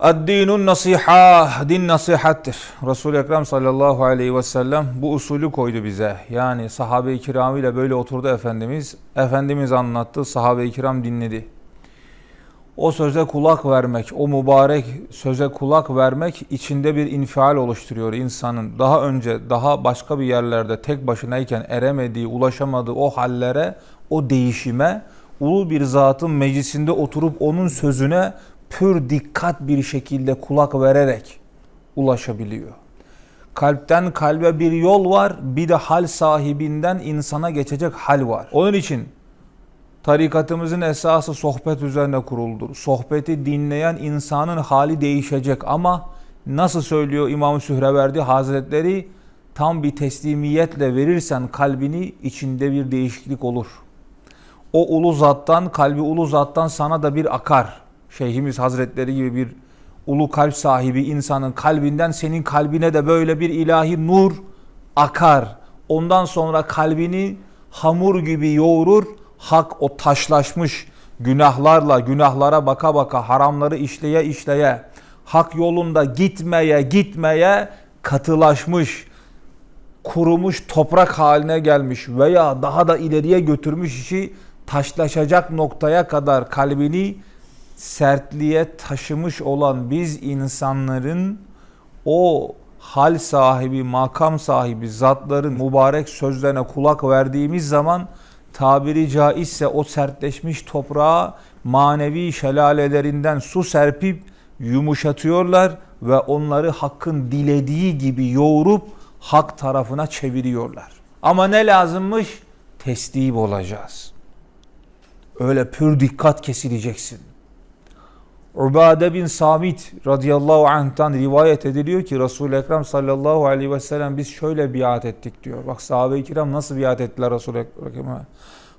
Ad-dinun nasiha, din nasihattir. Resul-i Ekrem sallallahu aleyhi ve sellem bu usulü koydu bize. Yani sahabe-i kiramıyla böyle oturdu Efendimiz. Efendimiz anlattı, sahabe-i kiram dinledi. O söze kulak vermek, o mübarek söze kulak vermek içinde bir infial oluşturuyor insanın. Daha önce, daha başka bir yerlerde tek başınayken eremediği, ulaşamadığı o hallere, o değişime, ulu bir zatın meclisinde oturup onun sözüne pür dikkat bir şekilde kulak vererek ulaşabiliyor. Kalpten kalbe bir yol var, bir de hal sahibinden insana geçecek hal var. Onun için tarikatımızın esası sohbet üzerine kuruldur. Sohbeti dinleyen insanın hali değişecek ama nasıl söylüyor İmam Sühreverdi Hazretleri tam bir teslimiyetle verirsen kalbini içinde bir değişiklik olur. O ulu zattan, kalbi ulu zattan sana da bir akar. Şeyhimiz Hazretleri gibi bir ulu kalp sahibi insanın kalbinden senin kalbine de böyle bir ilahi nur akar. Ondan sonra kalbini hamur gibi yoğurur. Hak o taşlaşmış günahlarla, günahlara baka baka, haramları işleye işleye, hak yolunda gitmeye gitmeye katılaşmış, kurumuş toprak haline gelmiş veya daha da ileriye götürmüş işi taşlaşacak noktaya kadar kalbini sertliğe taşımış olan biz insanların o hal sahibi, makam sahibi zatların mübarek sözlerine kulak verdiğimiz zaman tabiri caizse o sertleşmiş toprağa manevi şelalelerinden su serpip yumuşatıyorlar ve onları hakkın dilediği gibi yoğurup hak tarafına çeviriyorlar. Ama ne lazımmış? Teslim olacağız. Öyle pür dikkat kesileceksin. Ubade bin Samit radıyallahu anh'tan rivayet ediliyor ki Resul-i Ekrem sallallahu aleyhi ve sellem biz şöyle biat ettik diyor. Bak sahabe-i kiram nasıl biat ettiler Resul-i Ekrem'e.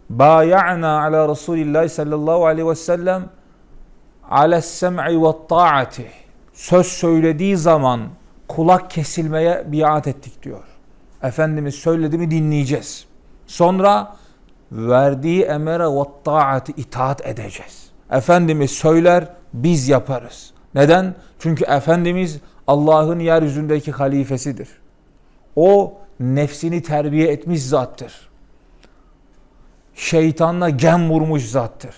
Baya'na ala Resulillahi sallallahu aleyhi ve sellem ala sem'i ve ta'ati. Söz söylediği zaman kulak kesilmeye biat ettik diyor. Efendimiz söyledi mi dinleyeceğiz. Sonra verdiği emere ve ta'ati itaat edeceğiz. Efendimiz söyler biz yaparız. Neden? Çünkü Efendimiz Allah'ın yeryüzündeki halifesidir. O nefsini terbiye etmiş zattır. Şeytanla gem vurmuş zattır.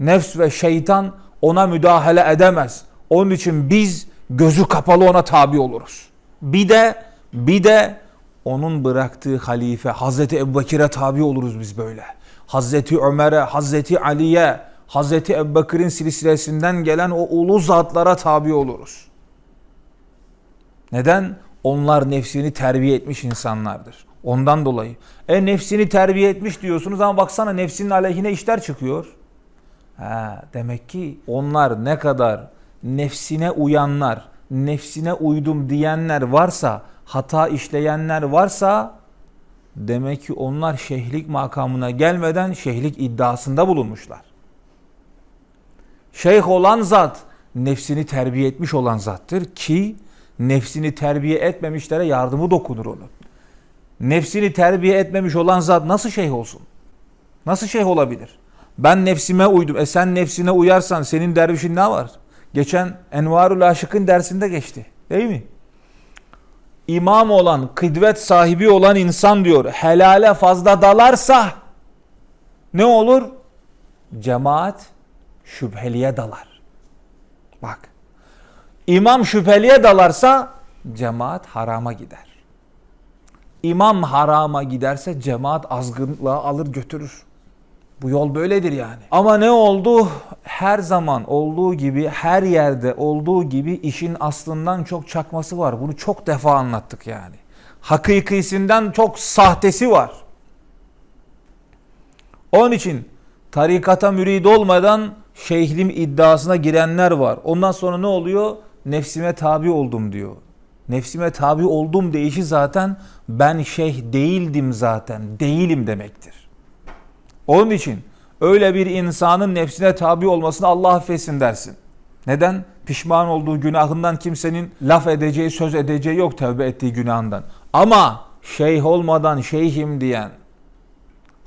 Nefs ve şeytan ona müdahale edemez. Onun için biz gözü kapalı ona tabi oluruz. Bir de bir de onun bıraktığı halife Hazreti Ebubekir'e tabi oluruz biz böyle. Hazreti Ömer'e, Hazreti Ali'ye, Hazreti Ebubekir'in silsilesinden gelen o ulu zatlara tabi oluruz. Neden? Onlar nefsini terbiye etmiş insanlardır. Ondan dolayı. E nefsini terbiye etmiş diyorsunuz ama baksana nefsinin aleyhine işler çıkıyor. Ha, demek ki onlar ne kadar nefsine uyanlar, nefsine uydum diyenler varsa, hata işleyenler varsa demek ki onlar şeyhlik makamına gelmeden şeyhlik iddiasında bulunmuşlar. Şeyh olan zat nefsini terbiye etmiş olan zattır ki nefsini terbiye etmemişlere yardımı dokunur onun. Nefsini terbiye etmemiş olan zat nasıl şeyh olsun? Nasıl şeyh olabilir? Ben nefsime uydum. E sen nefsine uyarsan senin dervişin ne var? Geçen Envarul Aşık'ın dersinde geçti. Değil mi? İmam olan, kıdvet sahibi olan insan diyor. Helale fazla dalarsa ne olur? Cemaat şüpheliye dalar. Bak. İmam şüpheliye dalarsa cemaat harama gider. İmam harama giderse cemaat azgınlığa alır götürür. Bu yol böyledir yani. Ama ne oldu? Her zaman olduğu gibi, her yerde olduğu gibi işin aslından çok çakması var. Bunu çok defa anlattık yani. Hakikisinden çok sahtesi var. Onun için tarikata mürid olmadan şeyhlim iddiasına girenler var. Ondan sonra ne oluyor? Nefsime tabi oldum diyor. Nefsime tabi oldum deyişi zaten ben şeyh değildim zaten. Değilim demektir. Onun için öyle bir insanın nefsine tabi olmasını Allah affetsin dersin. Neden? Pişman olduğu günahından kimsenin laf edeceği, söz edeceği yok tövbe ettiği günahından. Ama şeyh olmadan şeyhim diyen,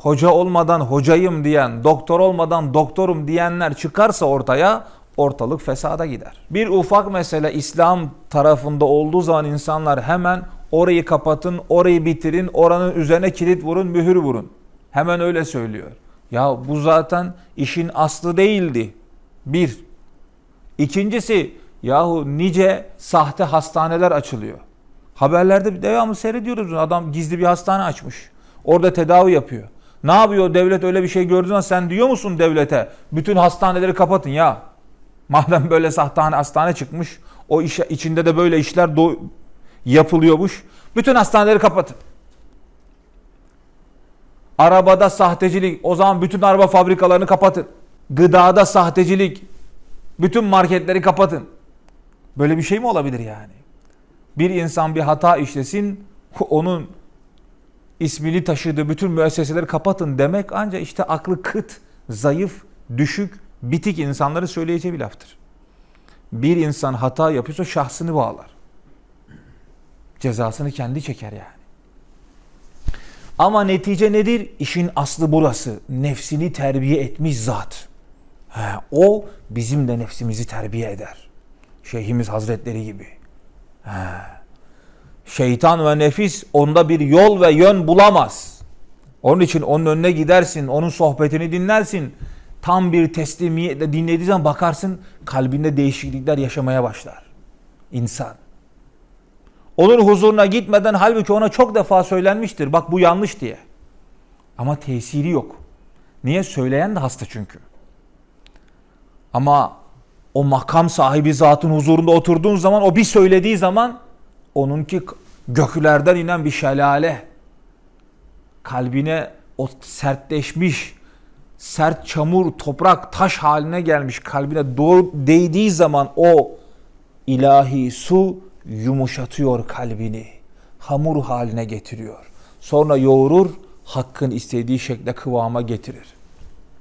hoca olmadan hocayım diyen, doktor olmadan doktorum diyenler çıkarsa ortaya ortalık fesada gider. Bir ufak mesele İslam tarafında olduğu zaman insanlar hemen orayı kapatın, orayı bitirin, oranın üzerine kilit vurun, mühür vurun. Hemen öyle söylüyor. Ya bu zaten işin aslı değildi. Bir. İkincisi yahu nice sahte hastaneler açılıyor. Haberlerde devamlı seyrediyoruz. Adam gizli bir hastane açmış. Orada tedavi yapıyor. Ne yapıyor devlet öyle bir şey gördüğü zaman sen diyor musun devlete bütün hastaneleri kapatın ya. Madem böyle sahtane hastane çıkmış o iş, içinde de böyle işler do- yapılıyormuş. Bütün hastaneleri kapatın. Arabada sahtecilik o zaman bütün araba fabrikalarını kapatın. Gıdada sahtecilik bütün marketleri kapatın. Böyle bir şey mi olabilir yani? Bir insan bir hata işlesin onun ismini taşıdığı bütün müesseseleri kapatın demek ancak işte aklı kıt, zayıf, düşük, bitik insanların söyleyeceği bir laftır. Bir insan hata yapıyorsa şahsını bağlar. Cezasını kendi çeker yani. Ama netice nedir? İşin aslı burası. Nefsini terbiye etmiş zat. He, o bizim de nefsimizi terbiye eder. Şeyhimiz Hazretleri gibi. He. Şeytan ve nefis onda bir yol ve yön bulamaz. Onun için onun önüne gidersin, onun sohbetini dinlersin. Tam bir teslimiyetle dinlediği zaman bakarsın kalbinde değişiklikler yaşamaya başlar. İnsan. Onun huzuruna gitmeden halbuki ona çok defa söylenmiştir. Bak bu yanlış diye. Ama tesiri yok. Niye? Söyleyen de hasta çünkü. Ama o makam sahibi zatın huzurunda oturduğun zaman o bir söylediği zaman onunki göklerden inen bir şelale. Kalbine o sertleşmiş, sert çamur, toprak, taş haline gelmiş kalbine doğru değdiği zaman o ilahi su yumuşatıyor kalbini. Hamur haline getiriyor. Sonra yoğurur, hakkın istediği şekle kıvama getirir.